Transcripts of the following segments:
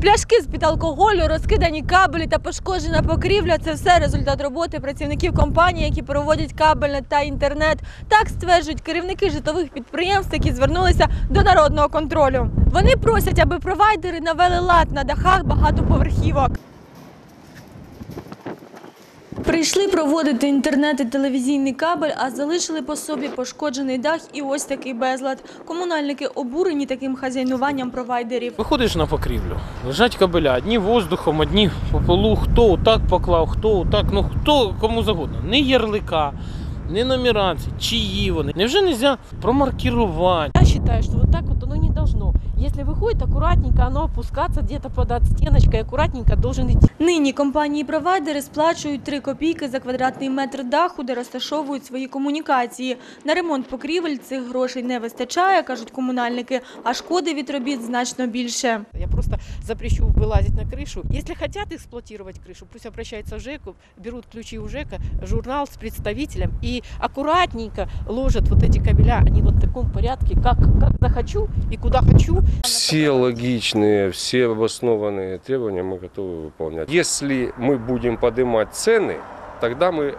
Пляшки з-під алкоголю, розкидані кабелі та пошкоджена покрівля це все результат роботи працівників компанії, які проводять кабельне та інтернет. Так стверджують керівники житлових підприємств, які звернулися до народного контролю. Вони просять, аби провайдери навели лад на дахах багатоповерхівок. Прийшли проводити інтернет і телевізійний кабель, а залишили по собі пошкоджений дах і ось такий безлад. Комунальники обурені таким хазяйнуванням провайдерів. Виходиш на покрівлю, лежать кабеля, одні воздухом, одні по полу, хто отак поклав, хто отак, ну хто кому завгодно. Не ярлика, не нумерації, чиї вони. Невже не можна промаркірувати? Я считаю, что вот так вот оно не должно. Если выходит аккуратненько, оно опускаться где-то под стеночкой, аккуратненько должен идти. Нині компанії-провайдери сплачують 3 копійки за квадратний метр даху, де розташовують свої комунікації. На ремонт покрівель цих грошей не вистачає, кажуть комунальники, а шкоди від робіт значно більше. Я просто запрещу вылазить на крышу. Если хотят эксплуатировать крышу, пусть обращаются в ЖЭКу, берут ключи у ЖЭКа, журнал с представителем и аккуратненько ложат вот эти кабеля, они вот в таком порядке, как, как захочу и куда хочу. Все логичные, все обоснованные требования мы готовы выполнять. Если мы будем поднимать цены, тогда мы, м,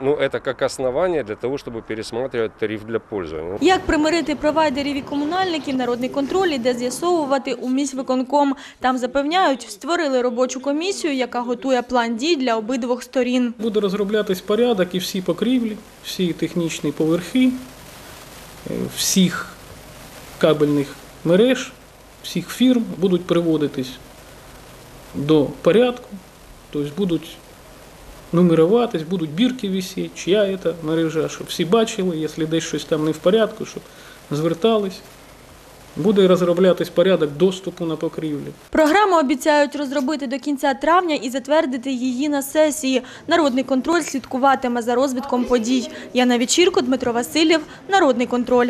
ну, это как основание для того, чтобы пересматривать тариф для пользования. Як примирити провайдерів і комунальників, народний контроль іде з'ясовувати у міськвиконком. Там запевняють, створили робочу комісію, яка готує план дій для обидвох сторін. Буде розроблятись порядок і всі покрівлі, всі технічні поверхи, е, всіх кабельних мереж, всіх фірм будуть приводитись до порядку, тобто будуть нумеруватись, будуть бірки висіти, чия це мережа, щоб всі бачили, якщо десь щось там не в порядку, щоб звертались. Буде розроблятись порядок доступу на покрівлі. Програму обіцяють розробити до кінця травня і затвердити її на сесії. Народний контроль слідкуватиме за розвитком подій. Яна Вечірко, Дмитро Васильєв, Народний контроль.